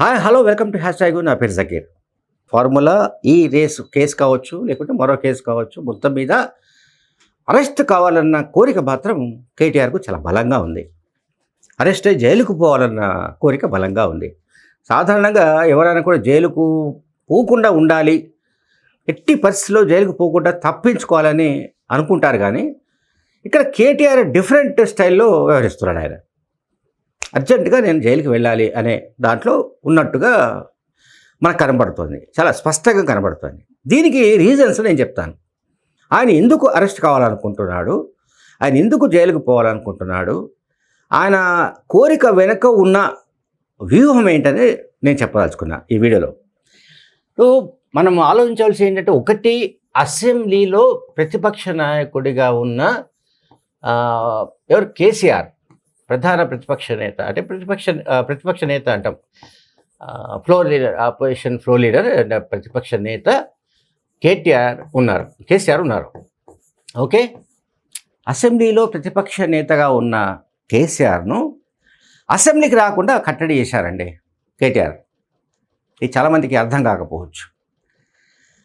Hi hello welcome to hashtag నా పేరు Zakir formula E race case కావచ్చు లేకుంటే మరో కేసు కావచ్చు మొత్తం మీద అరెస్ట్ కావాలన్న కోరిక మాత్రం కేటీఆర్కు చాలా బలంగా ఉంది. అరెస్ట్ అయి జైలుకు పోవాలన్న కోరిక బలంగా ఉంది. సాధారణంగా ఎవరైనా కూడా జైలుకు పోకుండా ఉండాలి ఎట్టి పరిస్థితిలో జైలుకు పోకుండా తప్పించుకోవాలని అనుకుంటారు కానీ ఇక్కడ కేటీఆర్ డిఫరెంట్ స్టైల్లో వ్యవహరిస్తున్నాడు ఆయన. అర్జెంటుగా నేను జైలుకి వెళ్ళాలి అనే దాంట్లో ఉన్నట్టుగా మనకు కనబడుతుంది. చాలా స్పష్టంగా కనబడుతుంది. దీనికి రీజన్స్ నేను చెప్తాను. ఆయన ఎందుకు అరెస్ట్ కావాలనుకుంటున్నాడు? ఆయన ఎందుకు జైలుకు పోవాలనుకుంటున్నాడు? ఆయన కోరిక వెనుక ఉన్న వ్యూహం ఏంటని నేను చెప్పదలుచుకున్నా ఈ వీడియోలో. మనం ఆలోచించవలసి ఏంటంటే ఒకటి అసెంబ్లీలో ప్రతిపక్ష నాయకుడిగా ఉన్న ఎవరు కేసీఆర్. ప్రధాన ప్రతిపక్ష నేత అంటే ప్రతిపక్ష ప్రతిపక్ష నేత అంటాం. Floor leader opposition floor leader ప్రతిపక్ష నేత కేటీఆర్ ఉన్నారు. కేసీఆర్ ఉన్నారు. ఓకే? అసెంబ్లీలో ప్రతిపక్ష నేతగా ఉన్న కేసీఆర్ను అసెంబ్లీకి రాకుండా కట్టడి చేశారండి కేటీఆర్. ఇది చాలామందికి అర్థం కాకపోవచ్చు.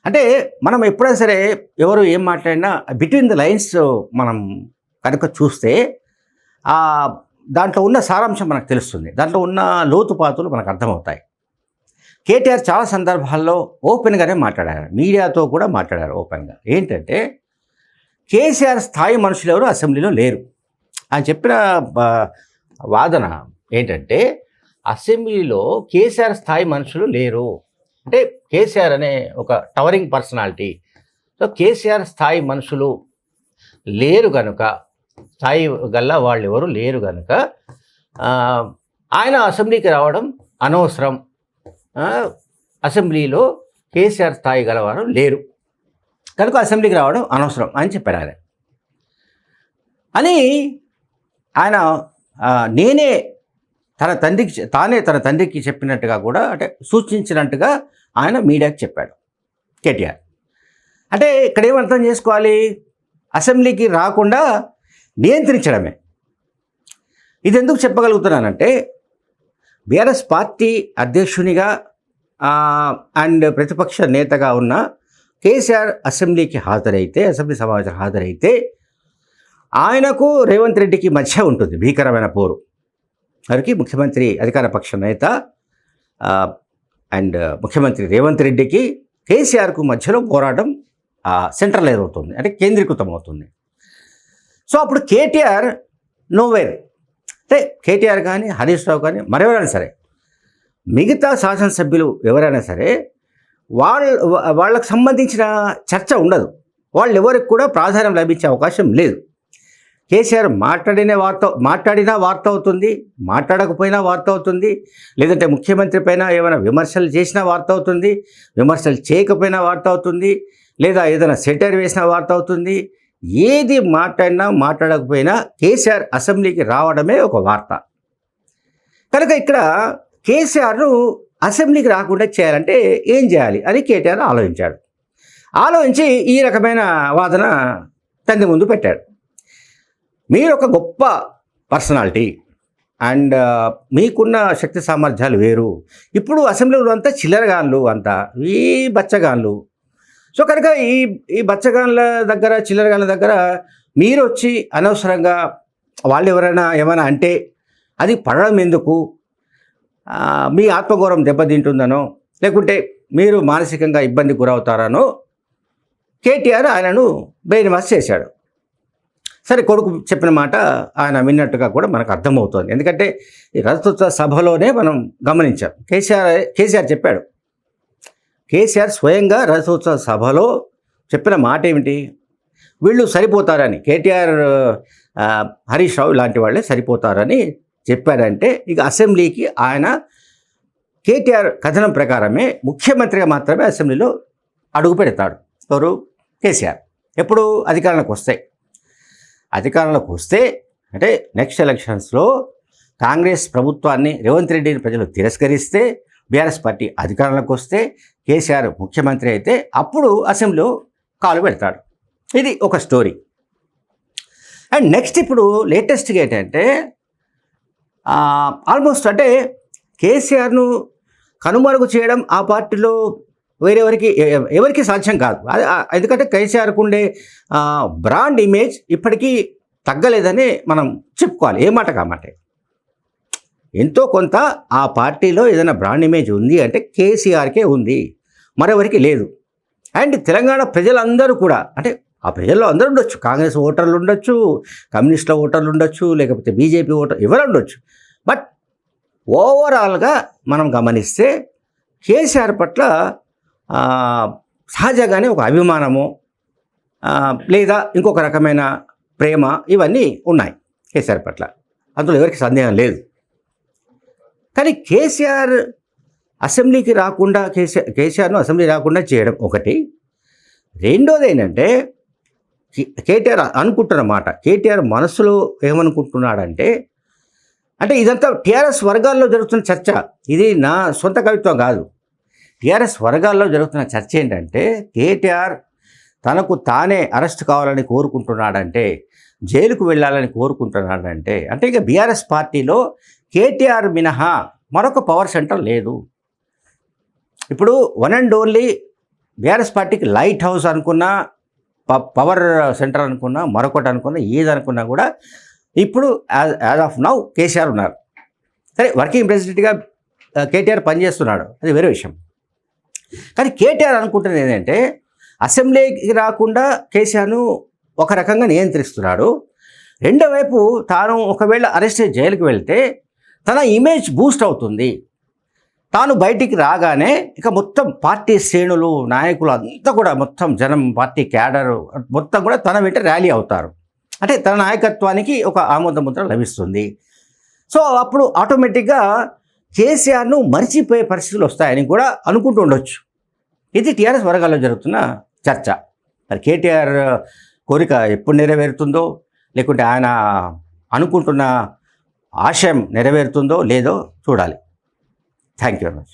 అంటే మనం ఎప్పుడైనా సరే ఎవరు ఏం మాట్లాడినా బిట్వీన్ ద లైన్స్ మనం కనుక చూస్తే ఆ దాంట్లో ఉన్న సారాంశం మనకు తెలుస్తుంది. దాంట్లో ఉన్న లోతుపాతులు మనకు అర్థమవుతాయి. కేటీఆర్ చాలా సందర్భాల్లో ఓపెన్గానే మాట్లాడారు. మీడియాతో కూడా మాట్లాడారు ఓపెన్గా. ఏంటంటే కేసీఆర్ స్థాయి మనుషులు ఎవరు? అసెంబ్లీలో లేరు. ఆయన చెప్పిన వాదన ఏంటంటే అసెంబ్లీలో కేసీఆర్ స్థాయి మనుషులు లేరు. అంటే కేసీఆర్ అనే ఒక టవరింగ్ పర్సనాలిటీ. సో కేసీఆర్ స్థాయి మనుషులు లేరు కనుక స్థాయి గల్లా వాళ్ళు ఎవరు లేరు కనుక ఆయన అసెంబ్లీకి రావడం అనవసరం. అసెంబ్లీలో కేసీఆర్ స్థాయి గలవారు లేరు. కనుక అసెంబ్లీకి రావడం అనవసరం అని చెప్పారు ఆయన. అని ఆయన నేనే తన తండ్రికి తానే తన తండ్రికి చెప్పినట్టుగా కూడా అంటే సూచించినట్టుగా ఆయన మీడియాకి చెప్పాడు కేటీఆర్. అంటే ఇక్కడ ఏమర్థం చేసుకోవాలి? అసెంబ్లీకి రాకుండా నియంత్రించడమే. ఇది ఎందుకు చెప్పగలుగుతున్నానంటే బీఆర్ఎస్ పార్టీ అధ్యక్షునిగా అండ్ ప్రతిపక్ష నేతగా ఉన్న కేసీఆర్ అసెంబ్లీకి హాజరైతే అసెంబ్లీ సమావేశం హాజరైతే ఆయనకు రేవంత్ రెడ్డికి మధ్య ఉంటుంది భీకరమైన పోరు. వారికి ముఖ్యమంత్రి అధికార పక్ష నేత అండ్ ముఖ్యమంత్రి రేవంత్ రెడ్డికి కేసీఆర్కు మధ్యలో పోరాటం సెంట్రలైజ్ అవుతుంది అంటే కేంద్రీకృతం అవుతుంది సో అప్పుడు కేటీఆర్ నోవేర్. అంటే కేటీఆర్ కానీ హరీష్ రావు కానీ మరెవరైనా సరే మిగతా శాసనసభ్యులు ఎవరైనా సరే వాళ్ళ వాళ్ళకు సంబంధించిన చర్చ ఉండదు. వాళ్ళు ఎవరికి కూడా ప్రాధాన్యం లభించే అవకాశం లేదు. కేసీఆర్ మాట్లాడిన వార్త మాట్లాడినా వార్త అవుతుంది మాట్లాడకపోయినా వార్త అవుతుంది లేదంటే ముఖ్యమంత్రి పైన ఏమైనా విమర్శలు చేసినా వార్త అవుతుంది విమర్శలు చేయకపోయినా వార్త అవుతుంది లేదా ఏదైనా సెటర్ వేసినా వార్త అవుతుంది ఏది మాట్లాడినా మాట్లాడకపోయినా కేసీఆర్ అసెంబ్లీకి రావడమే ఒక వార్త. కనుక ఇక్కడ కేసీఆర్ను అసెంబ్లీకి రాకుండా చేయాలంటే ఏం చేయాలి అని కేటీఆర్ ఆలోచించాడు. ఆలోచించి ఈ రకమైన వాదన తండ్రి ముందు పెట్టాడు. మీరు ఒక గొప్ప పర్సనాలిటీ అండ్ మీకున్న శక్తి సామర్థ్యాలు వేరు. ఇప్పుడు అసెంబ్లీలో అంతా చిల్లరగాన్లు అంతా ఈ బచ్చగాన్లు సో కనుక ఈ ఈ బచ్చగాన్ల దగ్గర చిల్లరగాన్ల దగ్గర మీరు వచ్చి అనవసరంగా వాళ్ళు ఎవరైనా ఏమైనా అంటే అది పడడం ఎందుకు? మీ ఆత్మగౌరవం దెబ్బతింటుందనో లేకుంటే మీరు మానసికంగా ఇబ్బంది గురవుతారనో కేటీఆర్ ఆయనను బ్రెయిన్ చేశాడు. సరే కొడుకు చెప్పిన మాట ఆయన విన్నట్టుగా కూడా మనకు అర్థమవుతుంది. ఎందుకంటే ఈ రథోత్సవ సభలోనే మనం గమనించాం. కేసీఆర్ కేసీఆర్ చెప్పాడు కేసీఆర్ స్వయంగా రథోత్సవ సభలో చెప్పిన మాట ఏమిటి? వీళ్ళు సరిపోతారని కేటీఆర్ హరీష్ రావు ఇలాంటి వాళ్ళే సరిపోతారని చెప్పారంటే ఇక అసెంబ్లీకి ఆయన కేటీఆర్ కథనం ప్రకారమే ముఖ్యమంత్రిగా మాత్రమే అసెంబ్లీలో అడుగు పెడతాడు. ఎవరు? కేసీఆర్. ఎప్పుడు? అధికారంలోకి వస్తాయి అధికారంలోకి వస్తే అంటే నెక్స్ట్ ఎలక్షన్స్లో కాంగ్రెస్ ప్రభుత్వాన్ని రేవంత్ రెడ్డిని ప్రజలు తిరస్కరిస్తే బీఆర్ఎస్ పార్టీ అధికారంలోకి వస్తే కేసీఆర్ ముఖ్యమంత్రి అయితే అప్పుడు అసెంబ్లీలో కాలు పెడతాడు. ఇది ఒక స్టోరీ. అండ్ నెక్స్ట్ ఇప్పుడు లేటెస్ట్గా ఏంటంటే ఆల్మోస్ట్ అంటే కేసీఆర్ను కనుమరుగు చేయడం ఆ పార్టీలో వేరెవరికి ఎవరికి సాధ్యం కాదు. అది- ఎందుకంటే కేసీఆర్కు ఉండే బ్రాండ్ ఇమేజ్ ఇప్పటికీ తగ్గలేదని మనం చెప్పుకోవాలి. ఏ మాట కామాటే. ఎంతో కొంత ఆ పార్టీలో ఏదైనా బ్రాండ్ ఇమేజ్ ఉంది అంటే కేసీఆర్కే ఉంది మరెవరికి లేదు. అండ్ తెలంగాణ ప్రజలందరూ కూడా అంటే ఆ ప్రజల్లో అందరూ ఉండొచ్చు. కాంగ్రెస్ ఓటర్లు ఉండొచ్చు కమ్యూనిస్టుల ఓటర్లు ఉండొచ్చు లేకపోతే బీజేపీ ఓటర్ ఎవరు ఉండొచ్చు. బట్ ఓవరాల్గా మనం గమనిస్తే కేసీఆర్ పట్ల సహజంగానే ఒక అభిమానము లేదా ఇంకొక రకమైన ప్రేమ ఇవన్నీ ఉన్నాయి కేసీఆర్ పట్ల. అందులో ఎవరికి సందేహం లేదు. కానీ కేసీఆర్ అసెంబ్లీకి రాకుండా కేసీఆర్ కేసీఆర్ను అసెంబ్లీ రాకుండా చేయడం ఒకటి. రెండోది ఏంటంటే కేటీఆర్ అనుకుంటున్న మాట కేటీఆర్ మనసులో ఏమనుకుంటున్నాడంటే అంటే ఇదంతా టీఆర్ఎస్ వర్గాల్లో జరుగుతున్న చర్చ. ఇది నా సొంత కవిత్వం కాదు. టీఆర్ఎస్ వర్గాల్లో జరుగుతున్న చర్చ ఏంటంటే కేటీఆర్ తనకు తానే అరెస్ట్ కావాలని కోరుకుంటున్నాడంటే జైలుకు వెళ్ళాలని కోరుకుంటున్నాడంటే అంటే ఇక బీఆర్ఎస్ పార్టీలో కేటీఆర్ మినహా మరొక పవర్ సెంటర్ లేదు. ఇప్పుడు వన్ అండ్ ఓన్లీ బీఆర్ఎస్ పార్టీకి లైట్ హౌస్ అనుకున్నా ప- పవర్ సెంటర్ అనుకున్నా మరొకటి అనుకున్నా ఏది అనుకున్నా కూడా ఇప్పుడు as as of now KCR ఉన్నారు. సరే వర్కింగ్ ప్రెసిడెంట్గా కేటీఆర్ పనిచేస్తున్నాడు. అది వేరే విషయం. కానీ కేటీఆర్ అనుకుంటున్నది ఏంటంటే అసెంబ్లీకి రాకుండా కేసీఆర్ను ఒక రకంగా నియంత్రిస్తున్నాడు. రెండో వైపు తాను ఒకవేళ అరెస్ట్ జైలుకి వెళ్తే తన ఇమేజ్ బూస్ట్ అవుతుంది. తాను బయటికి రాగానే ఇక మొత్తం పార్టీ శ్రేణులు నాయకులు అంతా కూడా మొత్తం జనం పార్టీ క్యాడర్ మొత్తం కూడా తన వెంట ర్యాలీ అవుతారు. అంటే తన నాయకత్వానికి ఒక ఆమోద ముద్ర లభిస్తుంది. సో అప్పుడు ఆటోమేటిక్గా కేసీఆర్ను మర్చిపోయే పరిస్థితులు వస్తాయని కూడా అనుకుంటూ ఉండొచ్చు. ఇది టీఆర్ఎస్ వర్గాల్లో జరుగుతున్న చర్చ. మరి కేటీఆర్ కోరిక ఎప్పుడు నెరవేరుతుందో లేకుంటే ఆయన అనుకుంటున్న ఆశయం నెరవేరుతుందో లేదో చూడాలి. Thank you very much